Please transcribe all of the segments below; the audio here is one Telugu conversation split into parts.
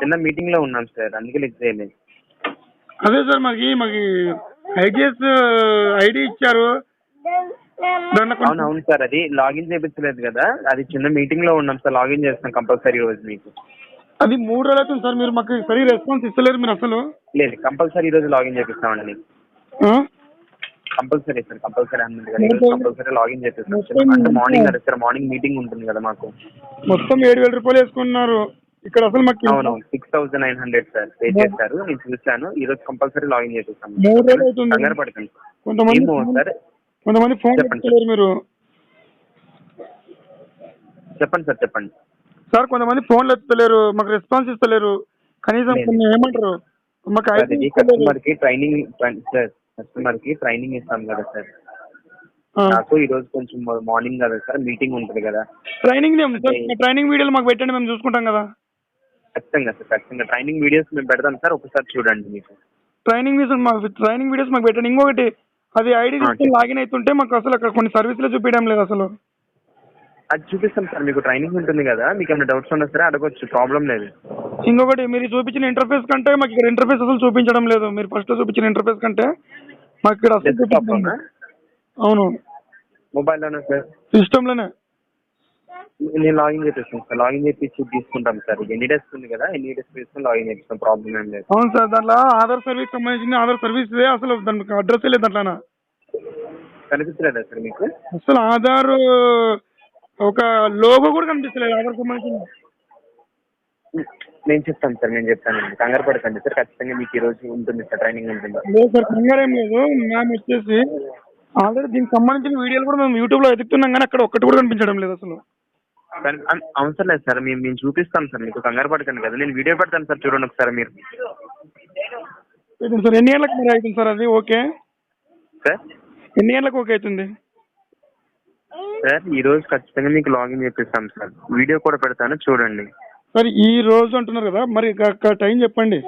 చిన్న మీటింగ్లో ఉన్నాం సార్ అందుకే లిఫ్ట్ చేయలేదు. అదే సార్ మాకి మాకి ఐడిఎస్ ఐడి ఇచ్చారు. దాంట్లో కొంచెం- అవును అవును సార్ అది లాగిన్ చేయించలేదు కదా. అది చిన్న మీటింగ్లో ఉన్నాం సార్ లాగిన్ చేస్తాం కంపల్సరీ రోజు మీకు. అది మూడు రోజులు అవుతుంది సార్. మీరు మాకు సరి రెస్పాన్స్ ఇస్తలేరు మీరు అసలు. లేదు కంపల్సరీ ఈ రోజు లాగిన్ చేపిస్తామండి ఆ? కంపల్సరీ సార్ కంపల్సరీ అన్నది కదా. కంపల్సరీ లాగిన్ చేపిస్తాం అంటే మార్నింగ్ కదా సార్ మార్నింగ్ మీటింగ్ ఉంటుంది కదా మాకు. మొత్తం ఏడు వేల రూపాయలు వేసుకున్నారు. ఇక్కడ అసలు మాకు అవునవును. Six thousand nine hundred sir pay చేశారు నేను చూశాను. ఈ రోజు కంపల్సరీ లాగిన్ చేపిస్తాం మూడు రోజులు అవుతుంది. కంగారు పడకండి. కొంతమంది ఏమో సార్? కొంతమంది ఫోన్ చెప్పండి. ఎత్తలేరు మీరు. చెప్పండి సార్ చెప్పండి. సార్ కొంతమంది ఫోన్లు ఎత్తలేరు. మాకు రెస్పాన్స్ ఇస్తలేరు. కనీసం. కొన్ని ఏమంటారు? మాకు సార్ కస్టమర్కి ట్రైనింగ్ సార్ కస్టమర్కి ట్రైనింగ్ ఇస్తాం కదా సార్. నాకు ఈ రోజు కొంచెం మార్నింగ్ కదా సార్. మీటింగ్ ఉంటుంది కదా. Training sir? ట్రైనింగ్ వీడియోలు మాకు పెట్టండి. మేము చూసుకుంటాం కదా. ఖచ్చితంగా సార్ ఖచ్చితంగా. ట్రైనింగ్ వీడియోస్ మేము పెడతాం సార్ ఒకసారి చూడండి మీకు. ట్రైనింగ్ వీడియోస్ మాకు ట్రైనింగ్ వీడియోస్ మాకు పెట్టండి. ఇంకొకటి అది ఐడి తీసుకొని లాగిన్ అవుతుంటే మాకు అసలు అక్కడ కొన్ని సర్వీసులు చూపించడం లేదు అసలు. అది చూపిస్తాం సార్ మీకు ట్రైనింగ్ ఉంటుంది కదా మీకు ఏమైనా డౌట్స్ ఉన్నా సరే అడగొచ్చు ప్రాబ్లం లేదు. ఇంకొకటి మీరు చూపించిన ఇంటర్ఫేస్ కంటే మాకు ఇక్కడ ఇంటర్ఫేస్ అసలు చూపించడం లేదు. మీరు ఫస్ట్ చూపించిన ఇంటర్ఫేస్ కంటే మాకు ఇక్కడ అసలు చూపించడం. అవును. మొబైల్లోనే సార్? సిస్టమ్లోనే. నేను లాగిన్ చేపిస్తాను సార్. లాగిన్ చేపించి తీసుకుంటాం సార్. ఎన్ని డేస్ ఉంది కదా? ఎన్ని డేస్ తీసుకుని లాగిన్ చేపిస్తాం ప్రాబ్లం ఏం లేదు. అవును సార్ దాంట్లో ఆధార్ సర్వీస్ సంబంధించిన ఆధార్ సర్వీస్ అసలు దానికి అడ్రస్ లేదు దాంట్లో కనిపించలేదా సార్ మీకు? అసలు ఆధార్ ఒక లోగో కూడా కనిపిస్తలేదు ఆధార్ సంబంధించిన నేను చెప్తాను సార్ నేను చెప్తాను. కంగారు పడకండి సార్. ఖచ్చితంగా మీకు ఈ రోజు ఉంటుంది సార్ ట్రైనింగ్ ఉంటుంది. లేదు సార్ కంగారు ఏం లేదు. మ్యామ్ వచ్చేసి ఆల్రెడీ దీనికి సంబంధించిన వీడియోలు కూడా మేము యూట్యూబ్లో ఎదుగుతున్నాం కానీ అక్కడ ఒక్కటి కూడా కనిపించడం లేదు అసలు. అవసరం లేదు సార్. మేము మేము చూపిస్తాం సార్. మీకు కంగారు పడకండి కదా. నేను వీడియో పెడతాను సార్ చూడండి ఒకసారి మీరు. సార్. ఎన్ని గంటలకు మరి అవుతుంది సార్ అది? ఓకే? సార్? ఎన్ని గంటలకు ఓకే అవుతుంది? సార్ ఈ రోజు ఖచ్చితంగా మీకు లాగిన్ చేపిస్తాం సార్. వీడియో కూడా పెడతాను చూడండి. సార్ ఈ రోజు అంటున్నారు కదా. మరి టైం చెప్పండి.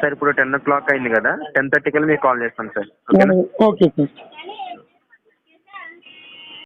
సార్ ఇప్పుడు టెన్ ఓ క్లాక్ అయింది కదా. టెన్ థర్టీ కల్లా మీకు కాల్ చేస్తాం సార్. Okay sir.